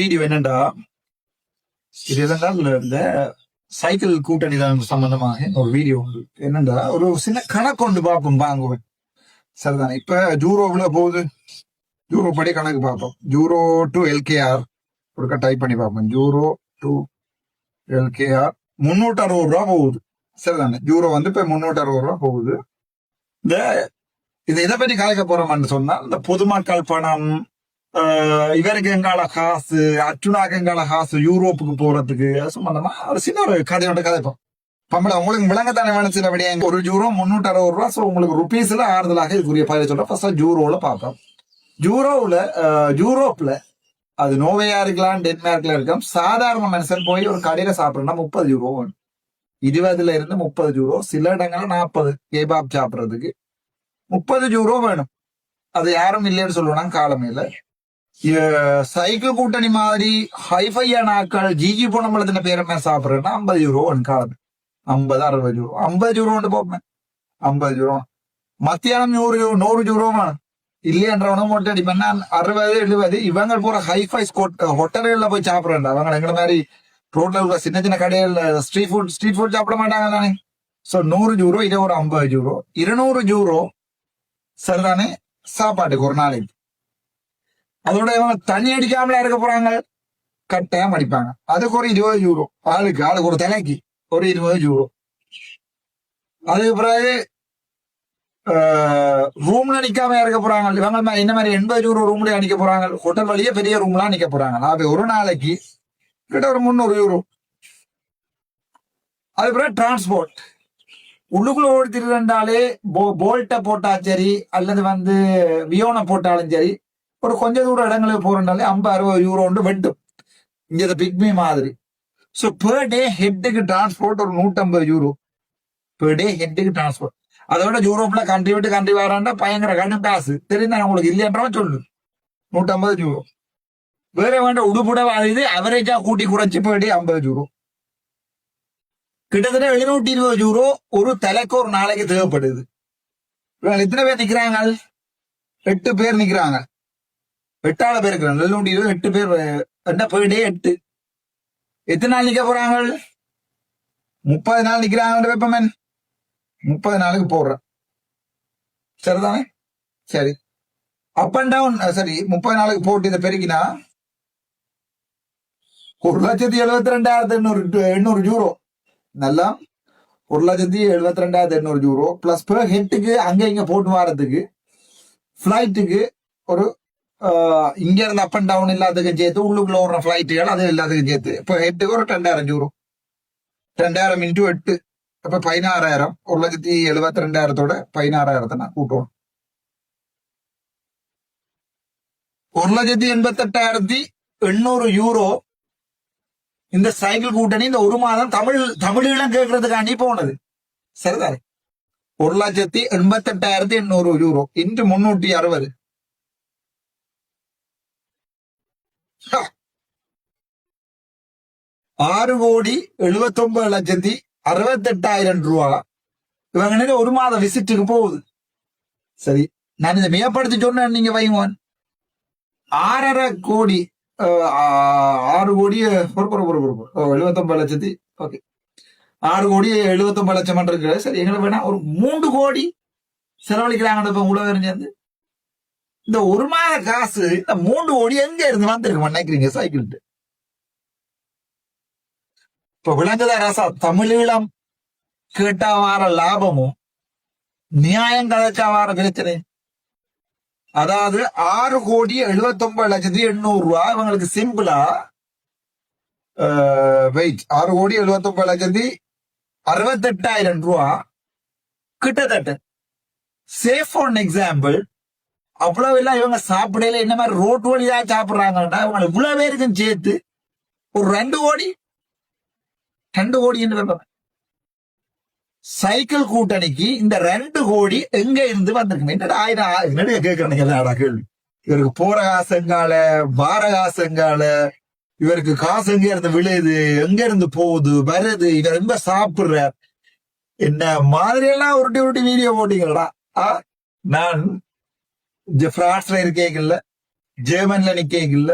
Video என்னண்டா? இது எதென்றால் இந்த சைக்கிள் கூட்டணி தான் சம்பந்தமாக ஒரு வீடியோ உண்டு. என்னண்டா? ஒரு சின்ன கணக்கு ஒன்று பார்ப்போம் வாங்குவேன் சரிதானே? இப்ப ஜூரோவில் போகுது. ஜூரோ படி கணக்கு பார்ப்போம். ஜூரோ டு எல்கேஆர் ஒருக்கா டைப் பண்ணி பார்ப்போம். ஜூரோ டு எல்கேஆர் முன்னூற்றி அறுபது ரூபா போகுது. சரிதானே? ஜூரோ வந்து இப்ப முன்னூற்றி அறுபது ரூபா போகுது. இந்த இது எதை பற்றி கலைக்க போறோம்னு சொன்னா இந்த பொதுமக்கள் பணம் இவருக்கு எங்கால காசு அர்ஜுனாக்கு எங்கால காசு யூரோப்புக்கு போறதுக்கு சம்பந்தமா ஒரு சின்ன ஒரு கதையோட கதைப்போம் பம்பளை உங்களுக்கு விளங்கத்தானே வேணுச்சுனபடியே ஒரு ஜூரோ முன்னூற்றி அறுபது ரூபா ஸோ உங்களுக்கு ருபீஸ்ல ஆறுதலாக இதுக்குரிய பதில் சொல்றோம் ஃபர்ஸ்ட் ஜூரோல பார்ப்போம் ஜூரோவில் யூரோப்ல அது நோவையா இருக்கலாம் டென்மார்க்ல இருக்கலாம் சாதாரண மனுஷன் போய் ஒரு கடையில சாப்பிடணும்னா முப்பது யூரோ வேணும் இருபதுல இருந்து முப்பது யூரோ சில இடங்கள்ல நாற்பது கேபாப் சாப்பிட்றதுக்கு முப்பது யூரோ வேணும் அது யாரும் இல்லைன்னு சொல்லுவாங்க காலமே இல்லை சைக்கிள் கூட்டணி மாதிரி ஹைஃபையான ஆட்கள் ஜிஜி போனம்பளத்தின பேரமே சாப்பிடுறேன்னா ஐம்பது யூரோ காலம் ஐம்பது அறுபது யூரோ ஐம்பது யூரோன்னு போப்பேன் ஐம்பது யூரோ மத்தியானம் நூறு யூ- நூறு யூரோ இல்லையன்றவனும் மொட்டை அடிப்பேன் நான் அறுபது எழுபது இவங்க போற ஹைஃபை ஹோட்டல்கள்ல போய் சாப்பிடுறேன் அவங்க எங்களை மாதிரி ரோட்ல உள்ள சின்ன சின்ன கடைகள்ல ஸ்ட்ரீட் ஃபுட் ஸ்ட்ரீட் ஃபுட் சாப்பிட மாட்டாங்க தானே சோ நூறு ஜூரோ இதே ஒரு ஐம்பது ஜூரோ இருநூறு ஜூரோ சரிதானே சாப்பாட்டுக்கு ஒரு நாளைக்கு அதோட இவங்க தண்ணி அடிக்காமல இருக்க போறாங்க. கட்டாயம் அடிப்பாங்க. அதுக்கு ஒரு இருபது யூரோ ஆளுக்கு ஆளுக்கு ஒரு தலைக்கு ஒரு இருபது யூரோ அதுக்கு பிறகு ரூம்ல நிக்காம இருக்க போறாங்க. இவங்க மா- இந்த மாதிரி எண்பது யூரோ ரூம்ல அடிக்க போறாங்க. ஹோட்டல் வழியே பெரிய ரூம்லாம் நிக்க போறாங்க. அது ஒரு நாளைக்கு கிட்ட ஒரு முந்நூறு யூரோ அது பிறகு டிரான்ஸ்போர்ட் உள்ளுக்குள்ள ஓடித்திருந்தாலே போல்ட்டை போட்டா சரி அல்லது வந்து வியோனை போட்டாலும் சரி ஒரு கொஞ்ச தூரம் இடங்களுக்கு போறனாலே ஐம்பது அறுபது யூரோ ஒன்று வெட்டும் இங்க பிக்மி மாதிரி ஸோ பெர் டே ஹெட்டுக்கு டிரான்ஸ்போர்ட் ஒரு நூற்றம்பது யூரோ பெர் டே ஹெட்டுக்கு டிரான்ஸ்போர்ட் அதோட யூரோப்ல கண்ட்ரி விட்டு கண்ட்ரி வராண்டா பயங்கர கடும் காசு தெரியுதா உங்களுக்கு இல்லையன்றவன் சொல்லு நூற்றம்பது யூரோ வேற வேண்ட உடுப்புட இது அவரேஜா கூட்டி குறைச்சி போயிட்டு ஐம்பது யூரோ கிட்டத்தட்ட எழுநூற்றி இருபது யூரோ ஒரு தலைக்கு ஒரு நாளைக்கு தேவைப்படுது எத்தனை பேர் நிக்கிறாங்க எட்டு பேர் நிக்கிறாங்க எட்டால பேர் இருக்கிறாங்க. எழுநூற்றி இருபது எட்டு பேர் என்ன போயிட்டே எட்டு. எத்தனை நாள் நிக்க போறாங்க? முப்பது நாள் நிக்கிறாங்க வெப்பமன் முப்பது நாளுக்கு போடுறேன். சரிதானே? சரி. அப் அண்ட் டவுன் சரி முப்பது நாளுக்கு போட்டு இதை பெருக்கினா ஒரு லட்சத்தி எழுபத்தி ரெண்டாயிரத்தி எண்ணூறு எண்ணூறு ஜூரோ நல்லா? ஒரு லட்சத்தி எழுபத்தி ரெண்டாயிரத்தி எண்ணூறு ஜூரோ பிளஸ் பெர் ஹெட்டுக்கு அங்க இங்க போட்டு வாரத்துக்கு ஃபிளைட்டுக்கு ஒரு இங்க இருந்து அப் அண்ட் டவுன் எல்லாத்துக்கும் சேர்த்து உள்ளுக்குள்ள ஓடுற ஃபிளைட்டுகள் அது எல்லாத்துக்கும் சேர்த்து. இப்போ ஹெட்டுக்கு ஒரு ரெண்டாயிரம் யூரோ ரெண்டாயிரம் இன்டூ எட்டு. அப்ப பதினாறாயிரம். ஒரு லட்சத்தி எழுபத்தி ரெண்டாயிரத்தோட பதினாறாயிரத்தை நான் கூட்டுவோம். ஒரு லட்சத்தி எண்பத்தி எட்டாயிரத்தி எண்ணூறு யூரோ இந்த சைக்கிள் கூட்டணி இந்த ஒரு மாதம் தமிழ் தமிழீழம் கேட்கறதுக்காண்டி போனது. சரிதானே? ஒரு லட்சத்தி எண்பத்தி எட்டாயிரத்தி எண்ணூறு யூரோ இன்று முன்னூற்றி அறுபது. ஆறு கோடி எழுபத்தி ஒன்பது லட்சத்தி அறுபத்தெட்டாயிரம் ரூபா. இவங்க ஒரு மாத விசிட்டுக்கு போகுது. சரி நான் இதை மேம்படுத்தி சொன்னேன் நீங்க வைங்கோன். ஆறரை கோடி ஆறு கோடி பொறுப்பு பொறுப்பு எழுபத்தொன்பது லட்சத்தி ஓகே. ஆறு கோடி எழுபத்தொன்பது லட்சம் இருக்கு சரி எங்களுக்கு வேணா ஒரு மூன்று கோடி செலவழிக்கிறாங்க இப்ப உலகம் சேர்ந்து இந்த ஒரு மாத காசு இந்த மூன்று கோடி எங்க இருந்து வந்திருக்கு நினைக்கிறீங்க சைக்கிள் இப்ப விளங்குதா ராசா தமிழீழம் கேட்டா வார லாபமும் நியாயம் கதைச்சா வார பிரச்சனை. அதாவது ஆறு கோடி எழுபத்தி ஒன்பது லட்சத்தி எண்ணூறு ரூபா இவங்களுக்கு சிம்பிளா வெயிட் ஆறு கோடி எழுபத்தி ஒன்பது லட்சத்தி அறுபத்தெட்டாயிரம் ரூபா கிட்டத்தட்ட. சேஃப் ஒன் எக்ஸாம்பிள் அவ்வளவு எல்லாம் இவங்க சாப்பிடல என்ன மாதிரி ரோட்டு வழிதான் சாப்பிடுறாங்கன்னா இவங்க இவ்வளவு பேருக்கும் சேர்த்து ஒரு ரெண்டு கோடி ரெண்டு கோடி என்று சைக்கிள் கூட்டணிக்கு இந்த ரெண்டு கோடி எங்க இருந்து வந்திருக்கு என்னடா ஆயிரம் என்னடா கேட்கறேன் எல்லாடா கேள்வி. இவருக்கு போற காசுங்கால வார காசுங்கால இவருக்கு காசு எங்க இருந்து விழுது? எங்க இருந்து போகுது? வருது? இவர் ரொம்ப சாப்பிடுற என்ன மாதிரி எல்லாம் உருட்டி உருட்டி வீடியோ போட்டீங்களா ஆ, நான் பிரான்ஸ்ல இருக்கேங்கல்ல ஜெர்மன்ல நிக்கேங்கல்ல